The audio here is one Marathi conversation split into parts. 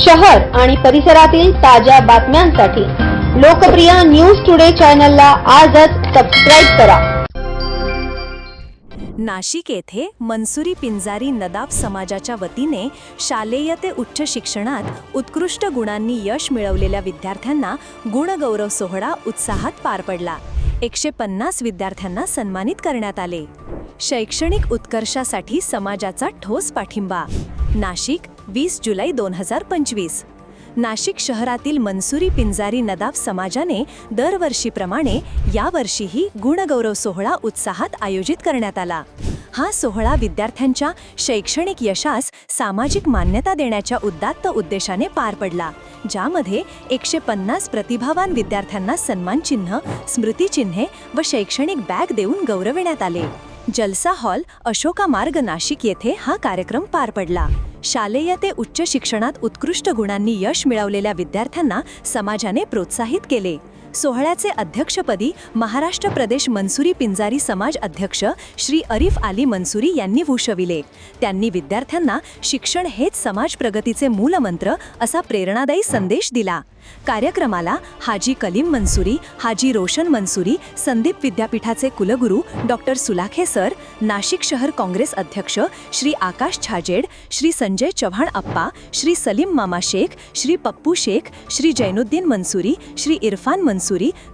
शहर आणि परिसरातील ताज्या बातम्यांसाठी लोकप्रिय न्यूज टुडे चॅनलला आजच सबस्क्राईब करा. नाशिक येथे मनसुरी पिंजारी नदाब समाजाच्या वतीने शालेय ते उच्च शिक्षणात उत्कृष्ट गुणांनी यश मिळवलेल्या विद्यार्थ्यांना गुणगौरव सोहळा उत्साहात पार पडला. एकशे पन्नास विद्यार्थ्यांना सन्मानित करण्यात आले. शैक्षणिक उत्कर्षासाठी समाजाचा ठोस पाठिंबा. नाशिक वीस जुलै दोन हजार पंचवीस. नाशिक शहरातील मनसुरी पिंजारी नदाफ समाजाने दरवर्षीप्रमाणे यावर्षीही गुणगौरव सोहळा उत्साहात आयोजित करण्यात आला. हा सोहळा विद्यार्थ्यांच्या शैक्षणिक यशास सामाजिक मान्यता देण्याच्या उद्दात्त उद्देशाने पार पडला ज्यामध्ये एकशे पन्नास प्रतिभावान विद्यार्थ्यांना सन्मानचिन्ह स्मृतिचिन्हे व शैक्षणिक बॅग देऊन गौरविण्यात आले. जलसा हॉल अशोका मार्ग नाशिक येथे हा कार्यक्रम पार पडला. शालेय ते उच्च शिक्षणात उत्कृष्ट गुणांनी यश मिळवलेल्या विद्यार्थ्यांना समाजाने प्रोत्साहित केले. सोहळ्याचे अध्यक्षपदी महाराष्ट्र प्रदेश मनसुरी पिंजारी समाज अध्यक्ष श्री अरिफ आली मनसुरी यांनी भूषविले. त्यांनी विद्यार्थ्यांना शिक्षण हेच समाज प्रगतीचे मूलमंत्र असा प्रेरणादायी संदेश दिला. कार्यक्रमाला हाजी कलीम मनसुरी हाजी रोशन मनसुरी संदीप विद्यापीठाचे कुलगुरू डॉक्टर सुलाखे सर नाशिक शहर काँग्रेस अध्यक्ष श्री आकाश छाजेड श्री संजय चव्हाण अप्पा श्री सलीम मामा शेख श्री पप्पू शेख श्री जैनुद्दीन मनसुरी श्री इरफान मनसुरी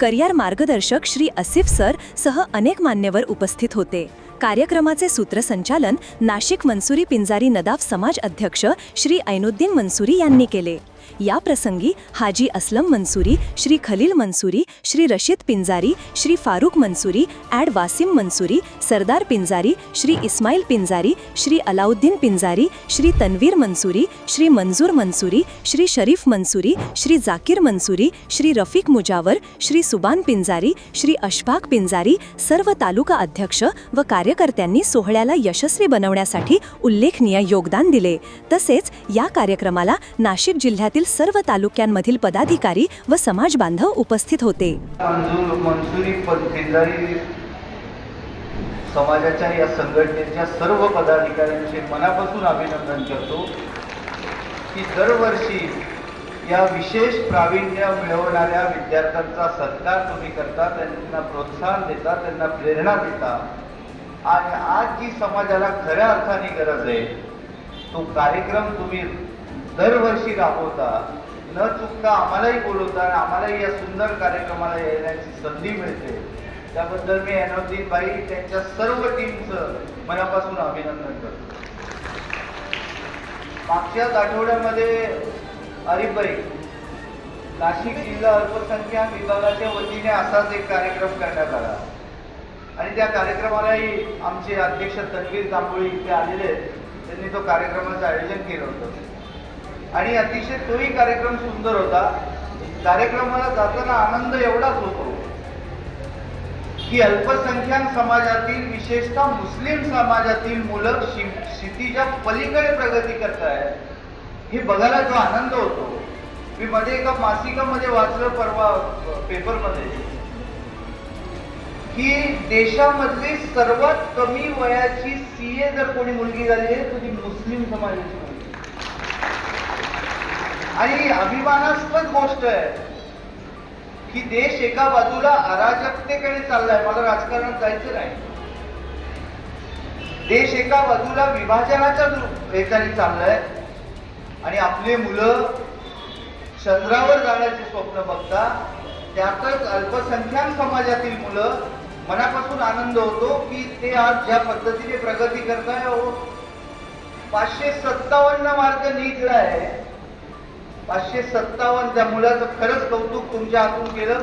करिअर मार्गदर्शक श्री असिफ सर सह अनेक मान्यवर उपस्थित होते. कार्यक्रमाचे सूत्रसंचालन नाशिक मनसुरी पिंजारी नदाफ समाज अध्यक्ष श्री ऐनुद्दीन मनसुरी यांनी केले. या प्रसंगी हाजी असलम मंसुरी श्री खलील मंसुरी श्री रशीद पिंजारी श्री फारूक मंसुरी ॲड वासिम मंसुरी सरदार पिंजारी श्री इस्माईल पिंजारी श्री अलाउद्दीन पिंजारी श्री तन्वीर मंसुरी श्री मंजूर मंसुरी श्री शरीफ मंसुरी श्री जाकीर मंसुरी श्री रफीक मुजावर श्री सुबान पिंजारी श्री अशफाक पिंजारी सर्व तालुका अध्यक्ष व कार्यकर्त्यांनी सोहळ्याला यशस्वी बनवण्यासाठी उल्लेखनीय योगदान दिले. तसेच या कार्यक्रमाला नाशिक जिल्ह्यातील सर्व तालुक्यांमधील पदाधिकारी व समाज बांधव उपस्थित होते. मंजूर समाजाच्या या संघटनेच्या सर्व पदाधिकाऱ्यांचे मनापासून अभिनंदन करतो की दरवर्षी या विशेष प्रावीण्य मिळवणाऱ्या विद्यार्थ्यांचा सत्कार तुम्ही करता त्यांना प्रोत्साहन देता त्यांना प्रेरणा देता. आणि आज जी समाजाला खऱ्या अर्थाने गरज आहे तो कार्यक्रम तुम्ही दरवर्षी राबवता न चुकता आम्हालाही बोलवता आणि आम्हालाही या सुंदर कार्यक्रमाला येण्याची संधी मिळते. त्याबद्दल मी अनवदीन बाई त्यांच्या सर्व टीमचं मनापासून अभिनंदन करतो. मागच्याच आठवड्यामध्ये अरिबाई नाशिक जिल्हा अल्पसंख्याक विभागाच्या वतीने असाच एक कार्यक्रम करण्यात आला. आणि त्या कार्यक्रमालाही आमचे अध्यक्ष तन्वीर तांबोळी इथे आलेले आहेत. त्यांनी तो कार्यक्रमाचं आयोजन केलं होतं. आणि अतिशय तोही कार्यक्रम सुंदर होता. कार्यक्रमाला जाताना आनंद एवढाच होतो की अल्पसंख्याक समाजातील विशेषतः मुस्लिम समाजातील मुलं शि शितीच्या पलीकडे प्रगती करतायत. हे बघायला जो आनंद होतो. मी मध्ये एका मासिकामध्ये वाचलं परवा पेपरमध्ये की देशामधली सर्वात कमी वयाची सीए जर कोणी मुलगी झाली आहे तर ती मुस्लिम समाजाची आणि अभिमानास्पद गोष्ट आहे की देश एका बाजूला अराजकतेकडे चाललाय. मला राजकारणात जायचं नाही. देश एका बाजूला विभाजनाच्या दृ- याच्याने चाललाय. आणि आपले मुलं चंद्रावर जाण्याचे स्वप्न बघता त्यातच अल्पसंख्याक समाजातील मुलं मनापासून आनंद होतो की ते आज ज्या पद्धतीने प्रगती करताय हो. पाचशे सत्तावन्न मार्ग नीटला आहे पाचशे सत्तावन्न त्या मुलाचं खरंच कौतुक तुमच्या हातून केलं.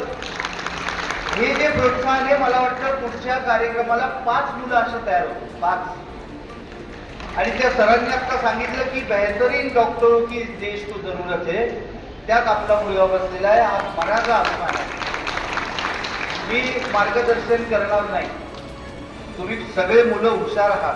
हे जे प्रोत्साहन आहे मला वाटतं पुढच्या कार्यक्रमाला पाच मुलं असे तयार होते पाच. आणि त्या सरांनी आता सांगितलं की बेहतरीन डॉक्टर की देश तो जरूरत आहे. त्यात आपला मुलगा बसलेला आहे. हा मनाचा अभिमान आहे. मी मार्गदर्शन करणार नाही. तुम्ही सगळे मुलं हुशार आहात.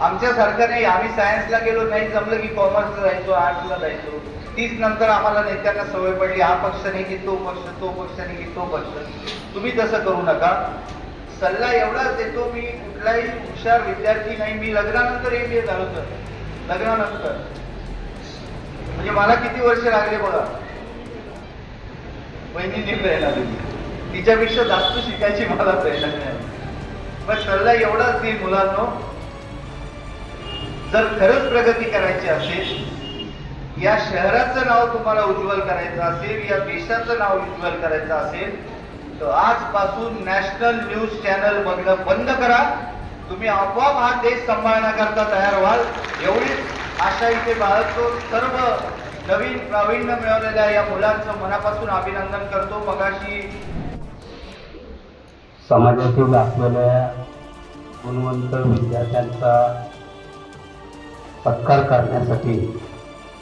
आमच्यासारखं नाही आम्ही सायन्सला गेलो नाही जमलं की कॉमर्सला जायचो आर्ट्सला जायचो. तीच नंतर आम्हाला नेत्यांना सवय पडली हा पक्ष नाही की तो पक्ष तो पक्ष नाही की तो पक्ष. तुम्ही तसं करू नका. सल्ला एवढाच देतो मी कुठलाही हुशार विद्यार्थी नाही. मी लग्नानंतर एम बी ए झालो तर लग्नानंतर. म्हणजे मला किती वर्ष लागले बघा. बहिणीने प्रेरणा दिली तिच्यापेक्षा जास्त शिकायची मला प्रेरणा मिळाली. पण सल्ला एवढाच देईल मुलांनो. जर खरंच प्रगती करायची असेल या शहराचं नाव तुम्हाला उज्ज्वल करायचं असेल या देशाचं नाव उज्ज्वल करायचं असेल तर आजपासून नॅशनल न्यूज चॅनल बघणं बंद करा. तुम्ही आपोआप हा देश सांभाळण्याकरता तयार व्हाल. एवढीच आशा इथे बाळगतो. सर्व नवीन प्रावीण्य मिळवलेल्या या मुलांचं मनापासून अभिनंदन करतो. मगाशी समाजातील असलेल्या गुणवंत विद्यार्थ्यांचा सत्कार करण्यासाठी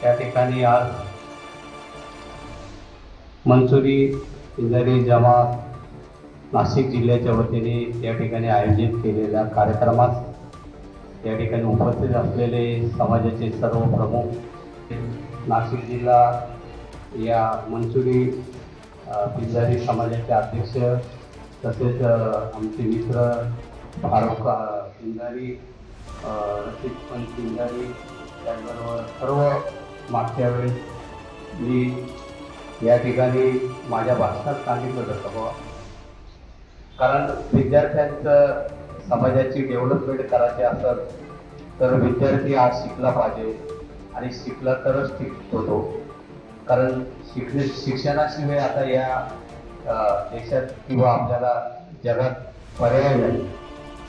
त्या ठिकाणी आज मंचुरी इंजरी जमात नाशिक जिल्ह्याच्या वतीने या ठिकाणी आयोजित केलेल्या कार्यक्रमात या ठिकाणी उपस्थित असलेले समाजाचे सर्व प्रमुख नाशिक जिल्हा या मंचुरी पिंजारी समाजाचे अध्यक्ष तसेच आमचे मित्र फारुख पिंजारी अ, त्याचबरोबर सर्व मागच्या वेळेस मी या ठिकाणी माझ्या भाषणात सांगितलं होतं बाबा. कारण विद्यार्थ्यांचं समाजाची डेव्हलपमेंट करायची असत तर विद्यार्थी आज शिकला पाहिजे आणि शिकला तरच टिकतो होतो. कारण शिकणे शिक्षणाशिवाय आता या देशात किंवा आपल्याला जगात पर्याय नाही.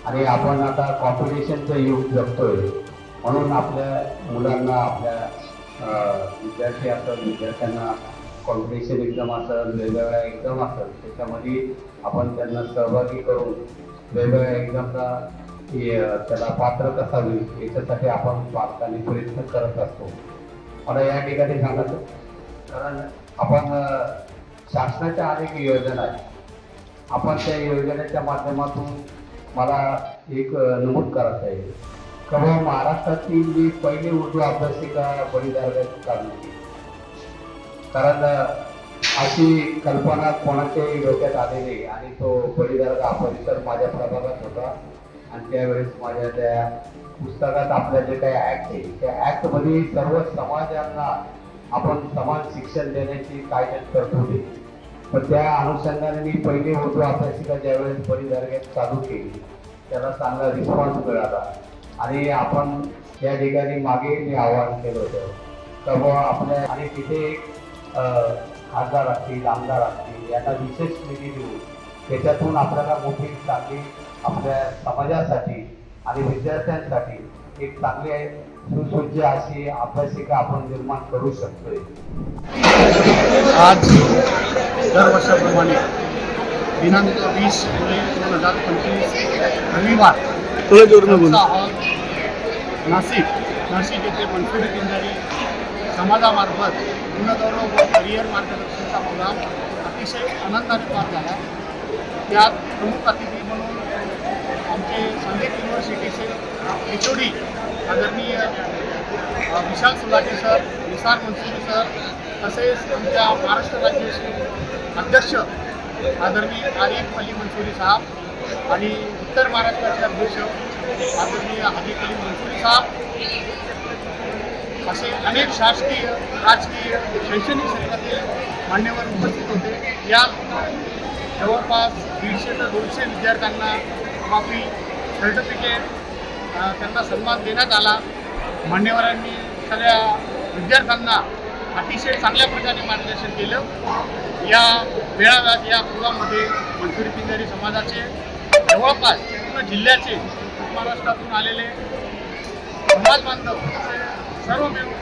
आणि आपण आता कॉम्पिटिशनचं युग जगतोय. म्हणून आपल्या मुलांना आपल्या विद्यार्थी असतात विद्यार्थ्यांना कॉम्पिटिशन एकदम असेल वेगवेगळ्या एकदम असेल त्याच्यामध्ये आपण त्यांना सहभागी करून वेगवेगळ्या एक्झामला त्याला पात्र कसा होईल याच्यासाठी आपण पालकांनी प्रयत्न करत असतो. मला या ठिकाणी सांगायचं कारण आपण शासनाच्या अनेक योजना आहेत. आपण त्या योजनेच्या माध्यमातून मला एक नमूद करायचं आहे. कारण महाराष्ट्रातील जी पहिली उर्दू अभ्यासिका बळीदाराची चालली केली कारण अशी कल्पना कोणाच्याही डोक्यात आली नाही आणि तो बळीदारगा हा परिसर माझ्या प्रभागात होता. आणि त्यावेळेस माझ्या त्या पुस्तकात आपल्या जे काही ऍक्ट आहे त्या ऍक्टमध्ये सर्व समाजांना आपण समान शिक्षण देण्याची कायद्यात तरतूद आहे. पण त्या अनुषंगाने मी पहिली उर्दू अभ्यासिका ज्यावेळेस बळीदारग्यात चालू केली त्याला चांगला रिस्पॉन्स मिळाला. आणि आपण या ठिकाणी मागे मी आवाहन केलं होतं. तर आपल्या आणि तिथे खासदार असतील आमदार असतील यांना विशेष निधी देऊ त्याच्यातून आपल्याला मोठी चांगली आपल्या समाजासाठी आणि विद्यार्थ्यांसाठी एक चांगली सुसज्ज अशी अभ्यासिका आपण निर्माण करू शकतोय. आज दरवर्षाप्रमाणे दिनांक वीस जुलै दोन हजार पंचवीस रविवार हॉल नाशिक नाशिक येथे मनसुरी पिंजारी समाजामार्फत गुणगौरव व करिअर मार्गदर्शनचा प्रोग्राम अतिशय आनंदाने पार झाला. त्यात प्रमुख अतिथी म्हणून आमचे संदीप युनिव्हर्सिटीचे एच ओ डी आदरणीय विशाल सुलाटे सर निसार मनसुरी सर तसेच आमच्या महाराष्ट्र राज्याचे अध्यक्ष आदरणीय आरिफ अली मंसुरी साहेब आणि उत्तर महाराष्ट्राचे अध्यक्ष आदरणीय हबीब अली मंसुरी साहेब असे अनेक शासकीय राजकीय शैक्षणिक क्षेत्रातील मान्यवर उपस्थित होते. या जवळपास दीडशे ते दोनशे विद्यार्थ्यांना ट्रॉफी सर्टिफिकेट त्यांना सन्मान देण्यात आला. मान्यवरांनी सगळ्या विद्यार्थ्यांना अतिशय चांगल्या प्रकारे मार्गदर्शन केलं. या मेळाव्यात या प्रोग्राममध्ये मंजुरी पिंजारी समाजाचे जवळपास पूर्ण जिल्ह्याचे महाराष्ट्रातून आलेले समाज बांधव सर्व मिळून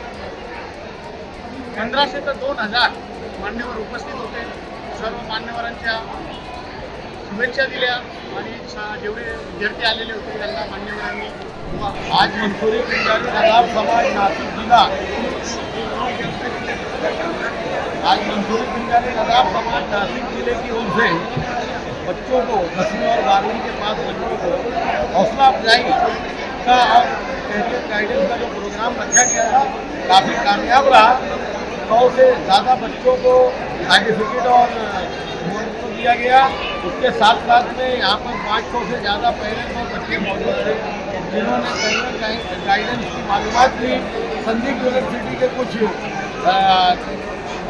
पंधराशे तर दोन हजार मान्यवर उपस्थित होते. सर्व मान्यवरांच्या शुभेच्छा दिल्या आणि जेवढे विद्यार्थी आलेले होते त्यांना मान्यवरांनी आज मंसुरी पिंजारी समाज नाशिक जिल्हा आज मंसूरी पिंजारी नदाब समाज नासिक ज़िले की ओर से बच्चों को दसवीं और बारहवीं के पास बच्चों को हौसला अफजाई का और कैरियर गाइडेंस का जो प्रोग्राम रखा गया था, काफ़ी कामयाब रहा। सौ से ज़्यादा बच्चों को सर्टिफिकेट और अवार्ड दिया गया। उसके साथ साथ में यहाँ पर पाँच सौ से ज़्यादा पहले तो बच्चे मौजूद थे, जिन्होंने कैरियर गाइडेंस की मालूम दी संदीप यूनिवर्सिटी के कुछ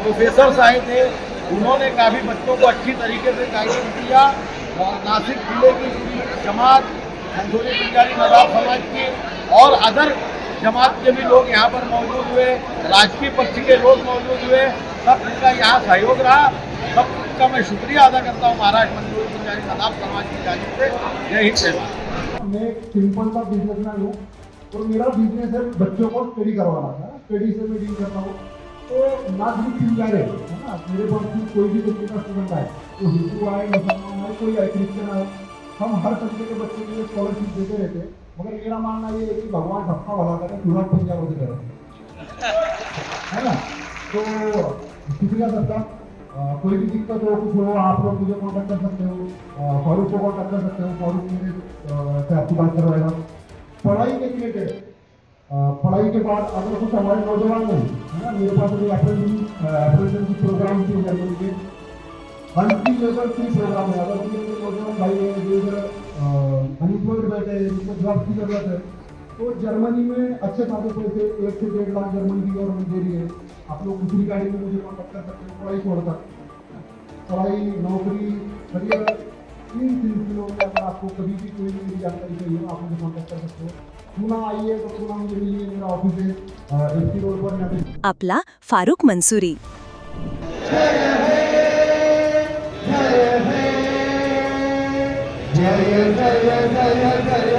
प्रोफेसर्स आए थे, उन्होंने काफ़ी बच्चों को अच्छी तरीके से गाइडेंस और नासिक ज़िले की पूरी जमात मंसूरी पिंजारी नवाब समाज की, और अदर जमात के भी लोग यहाँ पर मौजूद हुए, राजकीय पक्ष के लोग मौजूद हुए। सबका यहाँ सहयोग रहा। सबका मैं शुक्रिया अदा करता हूँ महाराष्ट्र मंसूरी पिंजारी नवाब समाज की जानिब से। जय हिंद मैं सिंपल सा बिजनेसमैन हूँ और मेरा बिज़नेस है बच्चों को स्टडी करवाना। है स्टडी से मैं डील करता हूँ। तो ना सिर्फ रहे है ना मेरे पास भी कोई भी तरीके का स्टूडेंट आए वो हिंदू आए मुसलमान आए कोई आए क्रिश्चियन आए हम हर तरीके के बच्चे के लिए स्कॉलरशिप देते रहते. हैं मगर मेरा मानना ये है कि भगवान सबका भला करे पूरा पंजाब से करे है ना? तो शुक्रिया सबका कोई भी दिक्कत हो कुछ हो आप लोग मुझे कॉन्टैक्ट कर सकते हो. फारूक को कॉन्टैक्ट कर सकते हो फारूक मेरे से आपकी बात करवाएगा. पढ़ाई के रिलेटेड पढ़ाई के बाद अगर कुछ हमारे नौजवान हैं, है ना, मेरे पास अभी अप्रेंटिस प्रोग्राम है जर्मनी के हंड्री लेवल थ्री प्रोग्राम है अगर मेरे नौजवान भाई है, जो इधर अनएम्प्लॉयड बैठे हैं, जिनको जॉब की ज़रूरत है तो जर्मनी में अच्छे खासे पैसे, एक से डेढ़ लाख जर्मनी की गवर्नमेंट दे रही है। आप लोग दूसरी गाड़ी में मुझे कॉन्टेक्ट कर सकते हो, पढ़ाई छोड़कर। पढ़ाई, नौकरी, करियर तीन सिलसिलों में अगर आपको कभी भी कोई भी मेरी जानकारी चाहिए आप मुझे कॉन्टेक्ट कर सकते हो पूना आइए तो पूना मुझे मिलिए मेरा ऑफिस है रोड पर आपला फारुक मंसुरी जय जय जय जय